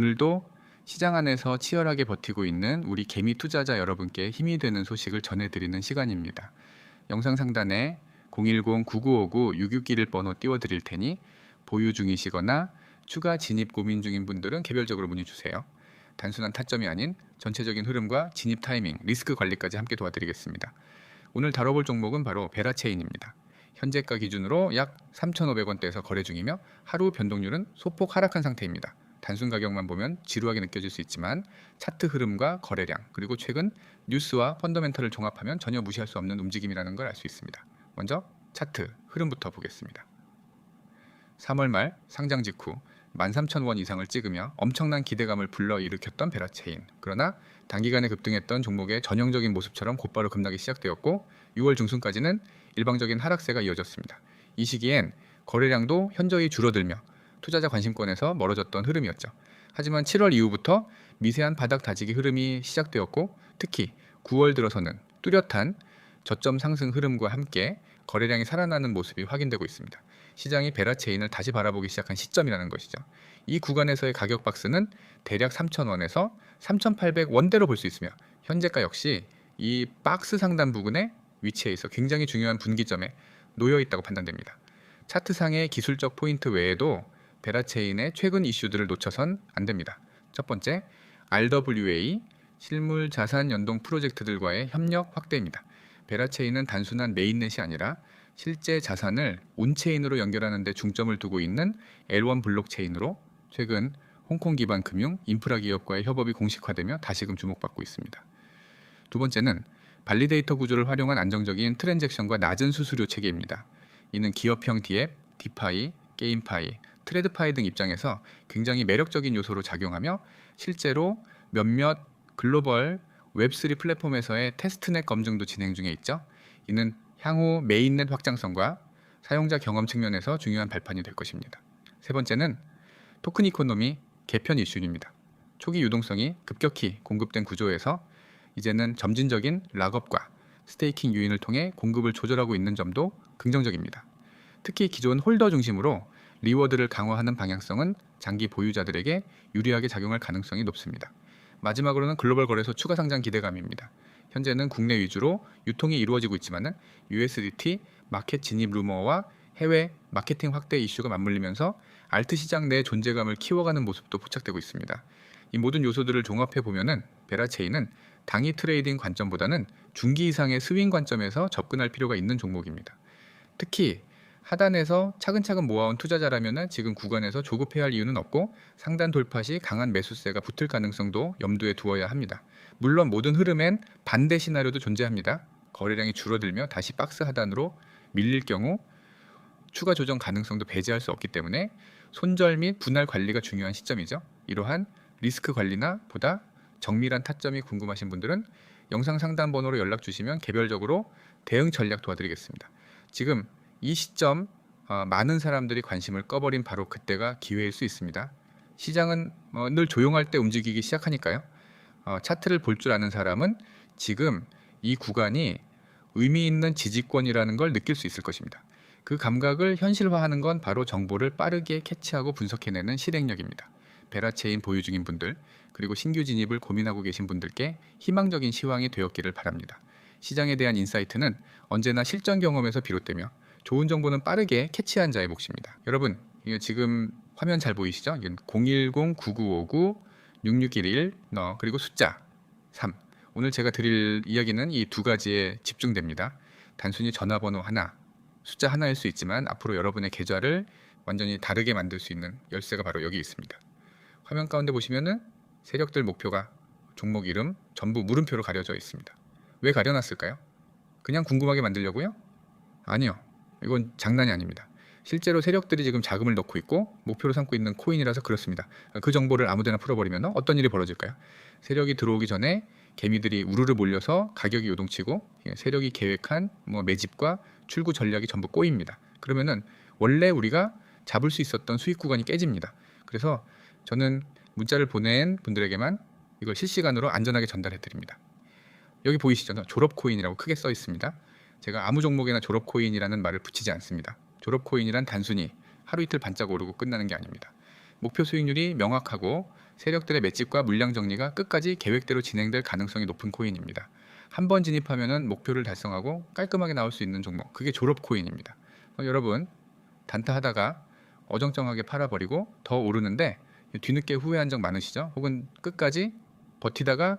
오늘도 시장 안에서 치열하게 버티고 있는 우리 개미 투자자 여러분께 힘이 되는 소식을 전해드리는 시간입니다. 영상 상단에 010-9959-6621 번호 띄워드릴 테니 보유 중이시거나 추가 진입 고민 중인 분들은 개별적으로 문의 주세요. 단순한 타점이 아닌 전체적인 흐름과 진입 타이밍, 리스크 관리까지 함께 도와드리겠습니다. 오늘 다뤄볼 종목은 바로 베라체인입니다. 현재가 기준으로 약 3,500원대에서 거래 중이며 하루 변동률은 소폭 하락한 상태입니다. 단순 가격만 보면 지루하게 느껴질 수 있지만 차트 흐름과 거래량 그리고 최근 뉴스와 펀더멘털을 종합하면 전혀 무시할 수 없는 움직임이라는 걸 알 수 있습니다. 먼저 차트 흐름부터 보겠습니다. 3월 말 상장 직후 13,000원 이상을 찍으며 엄청난 기대감을 불러일으켰던 베라체인. 그러나 단기간에 급등했던 종목의 전형적인 모습처럼 곧바로 급락이 시작되었고 6월 중순까지는 일방적인 하락세가 이어졌습니다. 이 시기엔 거래량도 현저히 줄어들며 투자자 관심권에서 멀어졌던 흐름이었죠. 하지만 7월 이후부터 미세한 바닥 다지기 흐름이 시작되었고 특히 9월 들어서는 뚜렷한 저점 상승 흐름과 함께 거래량이 살아나는 모습이 확인되고 있습니다. 시장이 베라 체인을 다시 바라보기 시작한 시점이라는 것이죠. 이 구간에서의 가격 박스는 대략 3,000원에서 3,800원대로 볼 수 있으며 현재가 역시 이 박스 상단 부근에 위치해 있어 굉장히 중요한 분기점에 놓여 있다고 판단됩니다. 차트상의 기술적 포인트 외에도 베라체인의 최근 이슈들을 놓쳐선 안 됩니다. 첫 번째, RWA 실물 자산 연동 프로젝트들과의 협력 확대입니다. 베라체인은 단순한 메인넷이 아니라 실제 자산을 온체인으로 연결하는 데 중점을 두고 있는 L1 블록체인으로 최근 홍콩 기반 금융 인프라 기업과의 협업이 공식화되며 다시금 주목받고 있습니다. 두 번째는 발리데이터 구조를 활용한 안정적인 트랜잭션과 낮은 수수료 체계입니다. 이는 기업형 디앱, 디파이, 게임파이, 트레드파이 등 입장에서 굉장히 매력적인 요소로 작용하며 실제로 몇몇 글로벌 웹3 플랫폼에서의 테스트넷 검증도 진행 중에 있죠. 이는 향후 메인넷 확장성과 사용자 경험 측면에서 중요한 발판이 될 것입니다. 세 번째는 토큰 이코노미 개편 이슈입니다. 초기 유동성이 급격히 공급된 구조에서 이제는 점진적인 락업과 스테이킹 유인을 통해 공급을 조절하고 있는 점도 긍정적입니다. 특히 기존 홀더 중심으로 리워드를 강화하는 방향성은 장기 보유자들에게 유리하게 작용할 가능성이 높습니다. 마지막으로는 글로벌 거래소 추가 상장 기대감입니다. 현재는 국내 위주로 유통이 이루어지고 있지만은 USDT 마켓 진입 루머와 해외 마케팅 확대 이슈가 맞물리면서 알트 시장 내 존재감을 키워가는 모습도 포착되고 있습니다. 이 모든 요소들을 종합해 보면은 베라체인은 당위 트레이딩 관점보다는 중기 이상의 스윙 관점에서 접근할 필요가 있는 종목입니다. 특히 하단에서 차근차근 모아온 투자자라면 지금 구간에서 조급해야 할 이유는 없고 상단 돌파 시 강한 매수세가 붙을 가능성도 염두에 두어야 합니다. 물론 모든 흐름엔 반대 시나리오도 존재합니다. 거래량이 줄어들며 다시 박스 하단으로 밀릴 경우 추가 조정 가능성도 배제할 수 없기 때문에 손절 및 분할 관리가 중요한 시점이죠. 이러한 리스크 관리나 보다 정밀한 타점이 궁금하신 분들은 영상 상단 번호로 연락 주시면 개별적으로 대응 전략 도와드리겠습니다. 지금 이 시점 어, 많은 사람들이 관심을 꺼버린 바로 그때가 기회일 수 있습니다. 시장은 어, 늘 조용할 때 움직이기 시작하니까요. 어, 차트를 볼 줄 아는 사람은 지금 이 구간이 의미 있는 지지권이라는 걸 느낄 수 있을 것입니다. 그 감각을 현실화하는 건 바로 정보를 빠르게 캐치하고 분석해내는 실행력입니다. 베라체인 보유 중인 분들 그리고 신규 진입을 고민하고 계신 분들께 희망적인 시황이 되었기를 바랍니다. 시장에 대한 인사이트는 언제나 실전 경험에서 비롯되며 좋은 정보는 빠르게 캐치한 자의 몫입니다. 여러분, 지금 화면 잘 보이시죠? 010-9959-6611 너 그리고 숫자 3. 오늘 제가 드릴 이야기는 이 두 가지에 집중됩니다. 단순히 전화번호 하나, 숫자 하나일 수 있지만 앞으로 여러분의 계좌를 완전히 다르게 만들 수 있는 열쇠가 바로 여기 있습니다. 화면 가운데 보시면은 세력들 목표가 종목 이름 전부 물음표로 가려져 있습니다. 왜 가려놨을까요? 그냥 궁금하게 만들려고요? 아니요. 이건 장난이 아닙니다. 실제로 세력들이 지금 자금을 넣고 있고 목표로 삼고 있는 코인이라서 그렇습니다. 그 정보를 아무데나 풀어버리면 어떤 일이 벌어질까요? 세력이 들어오기 전에 개미들이 우르르 몰려서 가격이 요동치고 예, 세력이 계획한 뭐 매집과 출구 전략이 전부 꼬입니다. 그러면은 원래 우리가 잡을 수 있었던 수익 구간이 깨집니다. 그래서 저는 문자를 보낸 분들에게만 이걸 실시간으로 안전하게 전달해 드립니다. 여기 보이시죠? 졸업 코인이라고 크게 써 있습니다. 제가 아무 종목에나 졸업 코인이라는 말을 붙이지 않습니다. 졸업 코인이란 단순히 하루 이틀 반짝 오르고 끝나는 게 아닙니다. 목표 수익률이 명확하고 세력들의 맷집과 물량 정리가 끝까지 계획대로 진행될 가능성이 높은 코인입니다. 한 번 진입하면은 목표를 달성하고 깔끔하게 나올 수 있는 종목. 그게 졸업 코인입니다. 어, 여러분 단타 하다가 어정쩡하게 팔아버리고 더 오르는데 뒤늦게 후회한 적 많으시죠? 혹은 끝까지 버티다가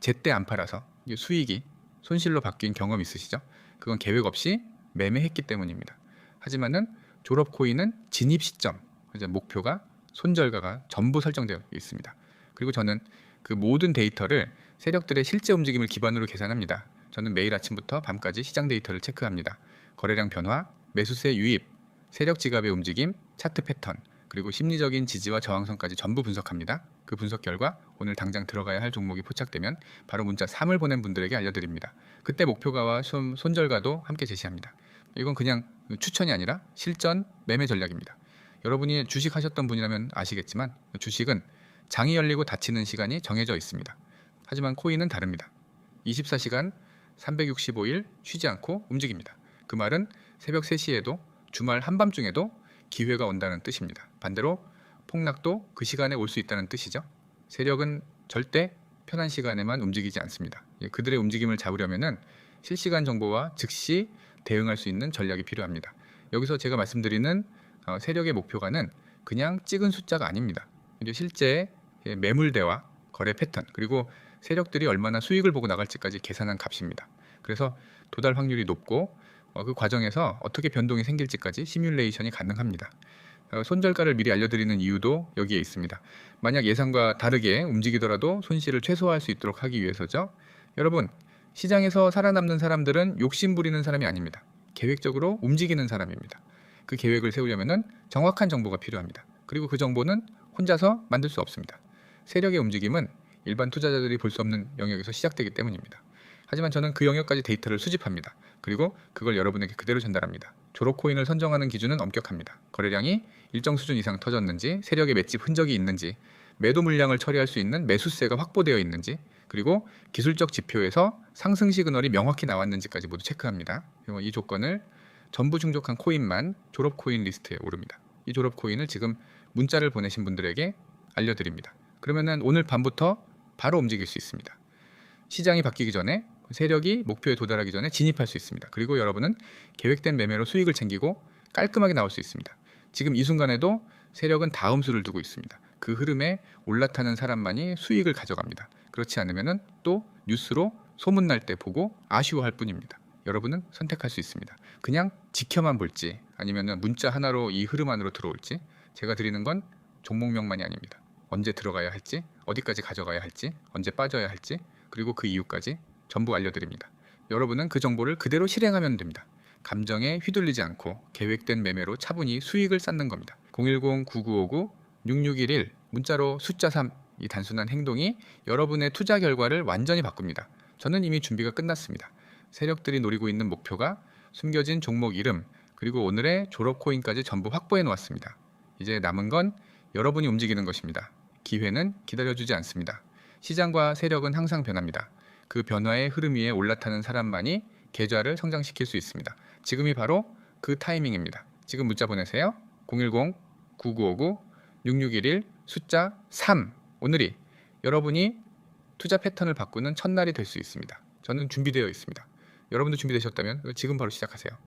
제때 안 팔아서 수익이 손실로 바뀐 경험 있으시죠? 그건 계획 없이 매매했기 때문입니다. 하지만은 졸업 코인은 진입 시점, 이제 목표가 손절가가 전부 설정되어 있습니다. 그리고 저는 그 모든 데이터를 세력들의 실제 움직임을 기반으로 계산합니다. 저는 매일 아침부터 밤까지 시장 데이터를 체크합니다. 거래량 변화, 매수세 유입, 세력 지갑의 움직임, 차트 패턴, 그리고 심리적인 지지와 저항선까지 전부 분석합니다. 그 분석 결과 오늘 당장 들어가야 할 종목이 포착되면 바로 문자 3을 보낸 분들에게 알려드립니다. 그때 목표가와 손, 손절가도 함께 제시합니다. 이건 그냥 추천이 아니라 실전 매매 전략입니다. 여러분이 주식 하셨던 분이라면 아시겠지만 주식은 장이 열리고 닫히는 시간이 정해져 있습니다. 하지만 코인은 다릅니다. 24시간 365일 쉬지 않고 움직입니다. 그 말은 새벽 3시에도 주말 한밤중에도 기회가 온다는 뜻입니다. 반대로 폭락도 그 시간에 올 수 있다는 뜻이죠. 세력은 절대 편한 시간에만 움직이지 않습니다. 예, 그들의 움직임을 잡으려면은 실시간 정보와 즉시 대응할 수 있는 전략이 필요합니다. 여기서 제가 말씀드리는 어, 세력의 목표가는 그냥 찍은 숫자가 아닙니다. 실제 예, 매물대와 거래 패턴 그리고 세력들이 얼마나 수익을 보고 나갈지까지 계산한 값입니다. 그래서 도달 확률이 높고 어, 그 과정에서 어떻게 변동이 생길지까지 시뮬레이션이 가능합니다. 어, 손절가를 미리 알려드리는 이유도 여기에 있습니다. 만약 예상과 다르게 움직이더라도 손실을 최소화할 수 있도록 하기 위해서죠. 여러분, 시장에서 살아남는 사람들은 욕심 부리는 사람이 아닙니다. 계획적으로 움직이는 사람입니다. 그 계획을 세우려면 정확한 정보가 필요합니다. 그리고 그 정보는 혼자서 만들 수 없습니다. 세력의 움직임은 일반 투자자들이 볼 수 없는 영역에서 시작되기 때문입니다. 하지만 저는 그 영역까지 데이터를 수집합니다. 그리고 그걸 여러분에게 그대로 전달합니다. 졸업 코인을 선정하는 기준은 엄격합니다. 거래량이 일정 수준 이상 터졌는지, 세력의 맷집 흔적이 있는지, 매도 물량을 처리할 수 있는 매수세가 확보되어 있는지, 그리고 기술적 지표에서 상승 시그널이 명확히 나왔는지까지 모두 체크합니다. 이 조건을 전부 충족한 코인만 졸업 코인 리스트에 오릅니다. 이 졸업 코인을 지금 문자를 보내신 분들에게 알려드립니다. 그러면은 오늘 밤부터 바로 움직일 수 있습니다. 시장이 바뀌기 전에 세력이 목표에 도달하기 전에 진입할 수 있습니다. 그리고 여러분은 계획된 매매로 수익을 챙기고 깔끔하게 나올 수 있습니다. 지금 이 순간에도 세력은 다음 수를 두고 있습니다. 그 흐름에 올라타는 사람만이 수익을 가져갑니다. 그렇지 않으면은 또 뉴스로 소문 날 때 보고 아쉬워할 뿐입니다. 여러분은 선택할 수 있습니다. 그냥 지켜만 볼지 아니면은 문자 하나로 이 흐름 안으로 들어올지 제가 드리는 건 종목명만이 아닙니다. 언제 들어가야 할지, 어디까지 가져가야 할지, 언제 빠져야 할지, 그리고 그 이유까지 전부 알려드립니다. 여러분은 그 정보를 그대로 실행하면 됩니다. 감정에 휘둘리지 않고 계획된 매매로 차분히 수익을 쌓는 겁니다. 010-9959-6611 문자로 숫자 3 이 단순한 행동이 여러분의 투자 결과를 완전히 바꿉니다. 저는 이미 준비가 끝났습니다. 세력들이 노리고 있는 목표가 숨겨진 종목 이름 그리고 오늘의 졸업 코인까지 전부 확보해 놓았습니다. 이제 남은 건 여러분이 움직이는 것입니다. 기회는 기다려주지 않습니다. 시장과 세력은 항상 변합니다. 그 변화의 흐름 위에 올라타는 사람만이 계좌를 성장시킬 수 있습니다. 지금이 바로 그 타이밍입니다. 지금 문자 보내세요. 010-9959-6611 숫자 3 오늘이 여러분이 투자 패턴을 바꾸는 첫날이 될 수 있습니다. 저는 준비되어 있습니다. 여러분도 준비되셨다면 지금 바로 시작하세요.